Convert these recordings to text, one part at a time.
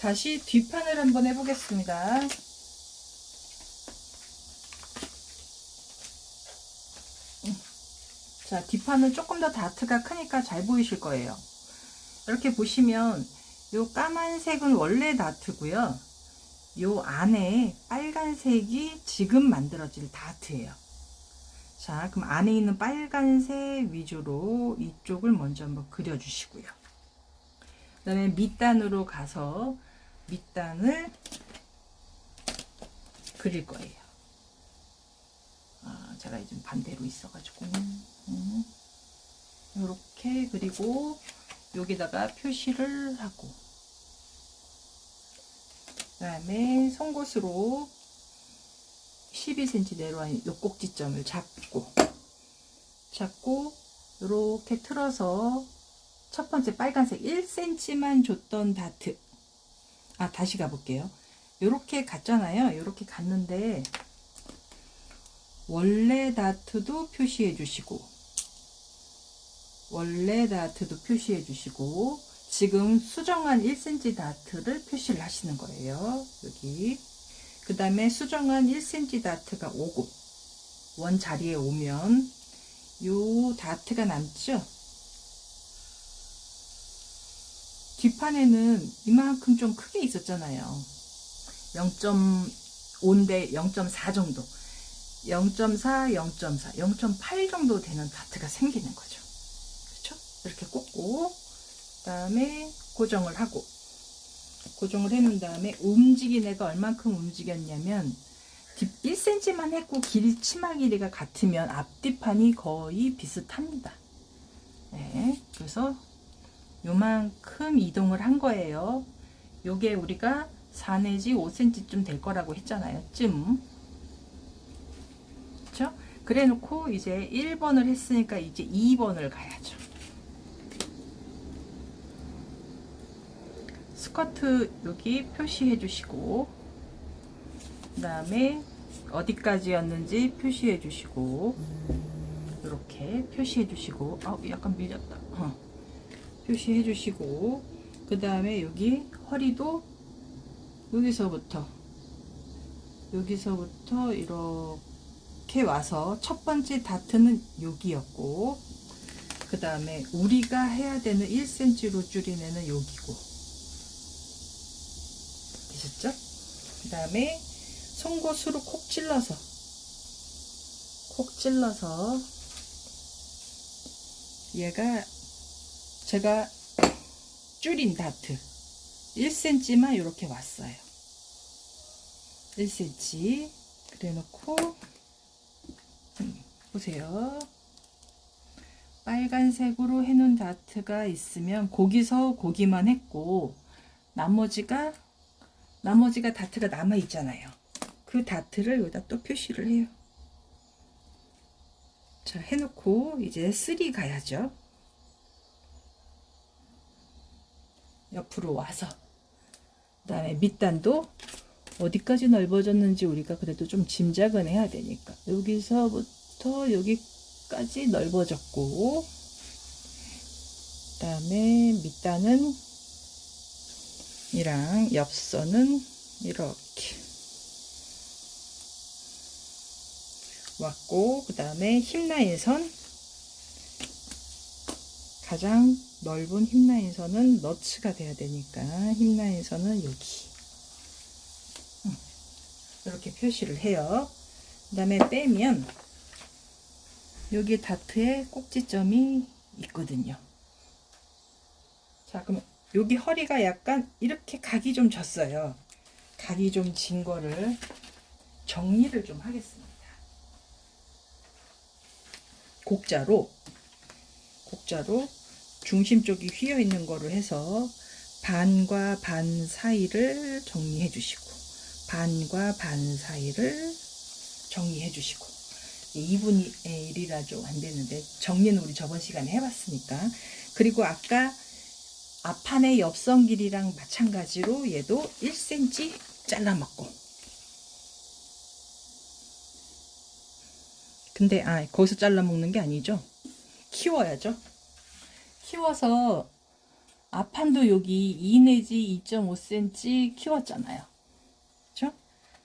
다시 뒷판을 한번 해보겠습니다. 음. 자, 뒷판은 조금 더 다트가 크니까 잘 보이실 거예요. 이렇게 보시면 요 까만색은 원래 다트고요. 요 안에 빨간색이 지금 만들어질 다트예요. 자, 그럼 안에 있는 빨간색 위주로 이쪽을 먼저 한번 그려주시고요. 그 다음에 밑단으로 가서 밑단을 그릴 거예요. 아, 제가 지금 반대로 있어가지고. 음. 요렇게 그리고 여기다가 표시를 하고 그 다음에 송곳으로 12cm 내려와 요 꼭지점을 잡고 잡고 이렇게 틀어서 첫 번째 빨간색 1cm만 줬던 다트. 아 다시 가볼게요. 이렇게 갔잖아요. 이렇게 갔는데 원래 다트도 표시해 주시고 원래 다트도 표시해 주시고 지금 수정한 1cm 다트를 표시를 하시는 거예요. 여기. 그 다음에 수정한 1cm 다트가 오고 원 자리에 오면 요 다트가 남죠 뒷판에는 이만큼 좀 크게 있었잖아요 0.5인데 0.4 정도 0.4, 0.4, 0.8 정도 되는 다트가 생기는 거죠 그렇죠? 이렇게 꽂고 그 다음에 고정을 하고 고정을 해놓은 다음에 움직인 애가 얼만큼 움직였냐면 뒷 1cm만 했고 길이 치마 길이가 같으면 앞뒤판이 거의 비슷합니다. 네, 그래서 요만큼 이동을 한 거예요. 요게 우리가 4 내지 5cm쯤 될 거라고 했잖아요. 쯤. 그쵸? 그래 놓고 이제 1번을 했으니까 이제 2번을 가야죠. 스커트 여기 표시해 주시고 그 다음에 어디까지였는지 표시해 주시고 이렇게 표시해 주시고 아 약간 밀렸다 어. 표시해 주시고 그 다음에 여기 허리도 여기서부터 여기서부터 이렇게 와서 첫 번째 다트는 여기였고 그 다음에 우리가 해야 되는 1cm로 줄인 애는 여기고 되셨죠? 그 다음에 송곳으로 콕 찔러서 콕 찔러서 얘가 제가 줄인 다트 1cm만 이렇게 왔어요 1cm 그래 놓고 음, 보세요 빨간색으로 해놓은 다트가 있으면 거기서 거기만 했고 나머지가 나머지가 다트가 남아 있잖아요. 그 다트를 여기다 또 표시를 해요. 자, 해놓고 이제 3 가야죠. 옆으로 와서. 그 다음에 밑단도 어디까지 넓어졌는지 우리가 그래도 좀 짐작은 해야 되니까. 여기서부터 여기까지 넓어졌고 그 다음에 밑단은 이랑 옆선은 이렇게 왔고 그 다음에 힙라인 선 가장 넓은 힙라인 선은 너츠가 돼야 되니까 힙라인 선은 여기 음, 이렇게 표시를 해요 그 다음에 빼면 여기 다트에 꼭지점이 있거든요 자 그럼 여기 허리가 약간 이렇게 각이 좀 졌어요. 각이 좀 진 거를 정리를 좀 하겠습니다. 곡자로 곡자로 중심 쪽이 휘어 있는 거를 해서 반과 반 사이를 정리해 주시고 반과 반 사이를 정리해 주시고. 2분의 1이라 좀 안 되는데 정리는 우리 저번 시간에 해봤으니까. 그리고 아까 앞판의 옆선 길이랑 마찬가지로 얘도 1cm 잘라 먹고. 근데 아 거기서 잘라 먹는 게 아니죠? 키워야죠 키워서 앞판도 여기 2 내지 2.5cm 키웠잖아요. 그렇죠?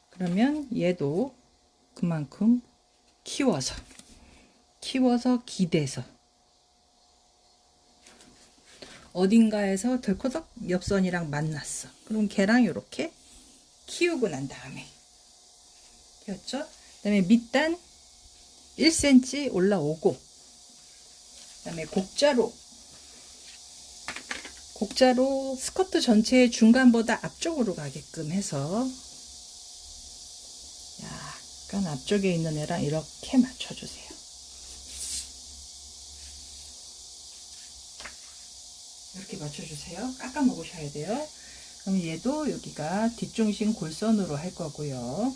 그러면 얘도 그만큼 키워서 키워서 기대서 어딘가에서 덜커덕 옆선이랑 만났어. 그럼 걔랑 이렇게 키우고 난 다음에 키웠죠? 그 다음에 밑단 1cm 올라오고 그 다음에 곡자로 곡자로 스커트 전체의 중간보다 앞쪽으로 가게끔 해서 약간 앞쪽에 있는 애랑 이렇게 맞춰주세요. 이렇게 맞춰주세요. 깎아 먹으셔야 돼요. 그럼 얘도 여기가 뒷중심 골선으로 할 거고요.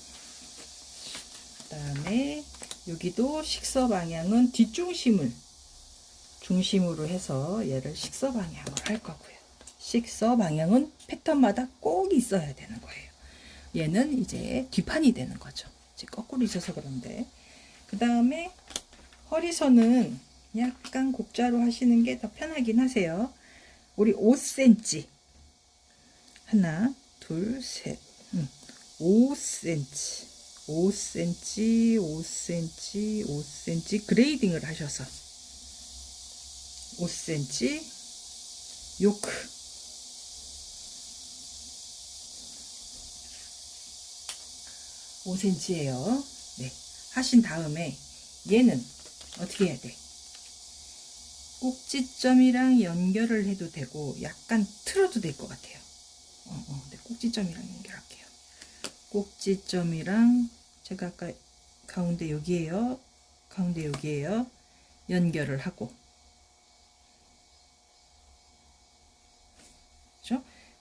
그 다음에 여기도 식서 방향은 뒷중심을 중심으로 해서 얘를 식서 방향으로 할 거고요. 식서 방향은 패턴마다 꼭 있어야 되는 거예요. 얘는 이제 뒷판이 되는 거죠. 이제 거꾸로 있어서 그런데. 그 다음에 허리선은 약간 곡자로 하시는 게 더 편하긴 하세요. 우리 5cm. 하나, 둘, 셋. 응. 5cm. 5cm, 5cm, 5cm 그레이딩을 하셔서 5cm 요크 5cm예요. 네. 하신 다음에 얘는 어떻게 해야 돼? 꼭지점이랑 연결을 해도 되고 약간 틀어도 될 것 같아요. 어, 어, 네, 꼭지점이랑 연결할게요. 꼭지점이랑 제가 아까 가운데 여기에요. 가운데 여기에요. 연결을 하고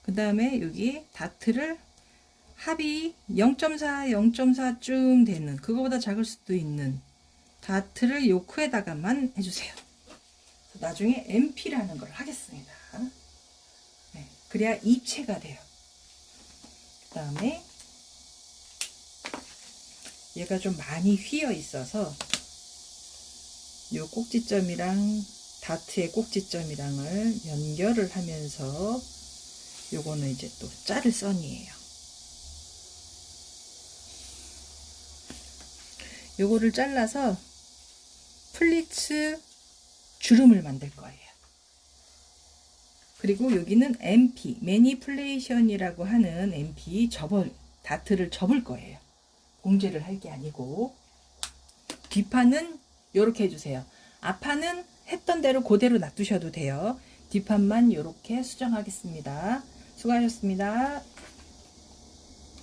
그 다음에 여기 다트를 합이 0.4, 0.4쯤 되는 그거보다 작을 수도 있는 다트를 요크에다가만 해주세요. 나중에 MP라는 걸 하겠습니다. 네, 그래야 입체가 돼요. 그 다음에 얘가 좀 많이 휘어 있어서 요 꼭지점이랑 다트의 꼭지점이랑을 연결을 하면서 요거는 이제 또 자를 선이에요. 요거를 잘라서 플리츠 주름을 만들 거예요. 그리고 여기는 MP, 매니플레이션이라고 하는 MP 접을, 다트를 접을 거예요. 봉제를 할 게 아니고. 뒷판은 이렇게 해주세요. 앞판은 했던 대로 그대로 놔두셔도 돼요. 뒷판만 이렇게 수정하겠습니다. 수고하셨습니다.